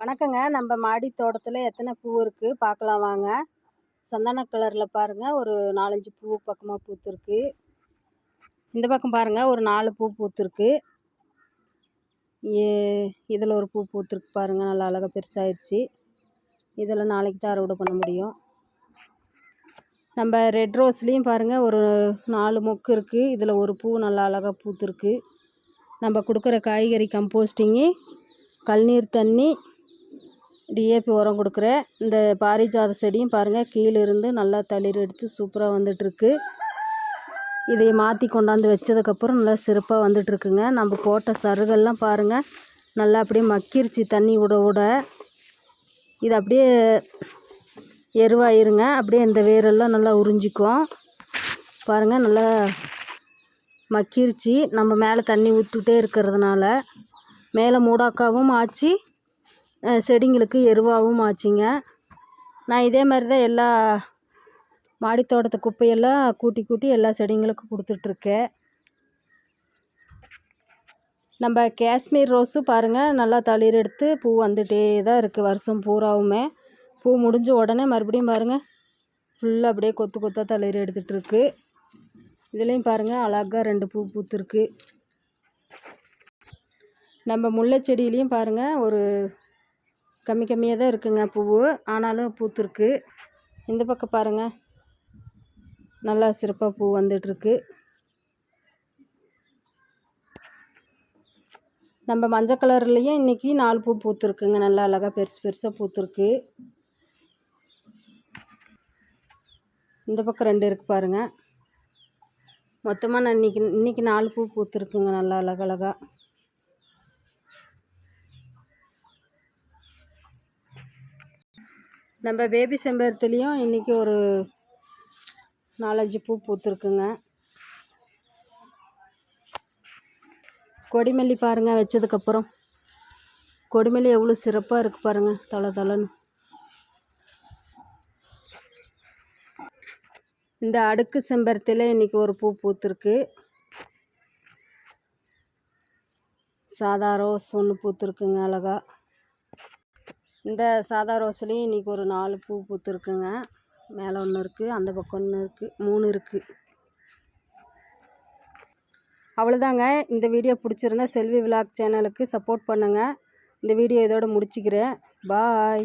வணக்கங்க. நம்ம மாடி தோட்டத்தில் எத்தனை பூ இருக்குது பார்க்கலாம் வாங்க. சந்தன கலரில் பாருங்கள் ஒரு நாலஞ்சு பூ பக்கமாக பூத்துருக்கு. இந்த பக்கம் பாருங்கள் ஒரு நாலு பூ பூத்துருக்கு. ஏ இதில் ஒரு பூ பூத்துருக்கு பாருங்கள் நல்லா அழகாக பெருசாகிடுச்சு இதில் நாளைக்கு தான் அறுவடை பண்ண முடியும். நம்ம ரெட் ரோஸ்லேயும் பாருங்கள் ஒரு நாலு மொக்கு இருக்குது இதில் ஒரு பூ நல்லா அழகாக பூத்துருக்கு. நம்ம கொடுக்குற காய்கறி கம்போஸ்டிங்கு கல்நீர் தண்ணி டிஏபி உரம் கொடுக்குறேன். இந்த பாரிஜாத செடியும் பாருங்கள் கீழே இருந்து நல்லா தளிர் எடுத்து சூப்பராக வந்துட்டுருக்கு. இதை மாற்றி கொண்டாந்து வச்சதுக்கப்புறம் நல்லா சிறப்பாக வந்துட்டுருக்குங்க. நம்ம போட்ட சருகெல்லாம் பாருங்கள் நல்லா அப்படியே மக்கிருச்சு தண்ணி விட விட இது அப்படியே எருவாயிருங்க அப்படியே இந்த வேரெல்லாம் நல்லா உறிஞ்சிக்கும். பாருங்கள் நல்லா மக்கிருச்சு. நம்ம மேலே தண்ணி விட்டுட்டே இருக்கிறதுனால மேலே மூடாக்காவும் ஆச்சு. செடிங்களுக்கு எருவாகவும் ஆச்சுங்க. நான் இதே மாதிரி தான் எல்லா மாடி தோட்டத்து குப்பையெல்லாம் கூட்டி கூட்டி எல்லா செடிங்களுக்கும் கொடுத்துட்ருக்கேன். நம்ம காஷ்மீர் ரோஸு பாருங்கள் நல்லா தளிர் எடுத்து பூ வந்துகிட்டே தான் இருக்குது வருஷம் பூராவுமே. பூ முடிஞ்ச உடனே மறுபடியும் பாருங்கள் ஃபுல்லாக அப்படியே கொத்து கொத்தாக தளிர் எடுத்துகிட்ருக்கு இதுலேயும் பாருங்கள் அழகாக ரெண்டு பூ பூத்துருக்கு. நம்ம முல்லை செடியிலையும் பாருங்கள் ஒரு கம்மி கம்மியாக தான் இருக்குங்க பூவு. ஆனாலும் பூத்துருக்கு. இந்த பக்கம் பாருங்கள் நல்லா சிறப்பாக பூ வந்துட்டுருக்கு. நம்ம மஞ்சள் கலர்லேயும் இன்றைக்கி நாலு பூ பூத்துருக்குங்க. நல்லா அழகாக பெருசு பெருசாக பூத்துருக்கு. இந்த பக்கம் ரெண்டு இருக்குது பாருங்கள் மொத்தமாக நான் இன்றைக்கி இன்றைக்கி நாலு பூ பூத்துருக்குங்க. நல்லா அழகழகாக நம்ம பேபி செம்பருத்திலையும் இன்றைக்கி ஒரு நாலஞ்சு பூ பூத்துருக்குங்க. கொடிமல்லி பாருங்கள் வச்சதுக்கப்புறம். கொடிமல்லி எவ்வளோ சிறப்பாக இருக்குது பாருங்கள் தலை தலைன்னு. இந்த அடுக்கு செம்பருத்தியில் இன்றைக்கி ஒரு பூ பூத்துருக்கு. சாதா ரோஸ் ஒன்று பூத்துருக்குங்க அழகா. இந்த சாதா ரோஸ்லேயும் இன்றைக்கி ஒரு நாலு பூ பூத்துருக்குங்க. மேலே ஒன்று இருக்குது அந்த பக்கம் ஒன்று இருக்குது மூணு இருக்குது அவ்வளோதாங்க. இந்த வீடியோ பிடிச்சிருந்தா செல்வி விலாக் சேனலுக்கு சப்போர்ட் பண்ணுங்கள் இந்த வீடியோ இதோட முடிச்சுக்கிறேன். பாய்.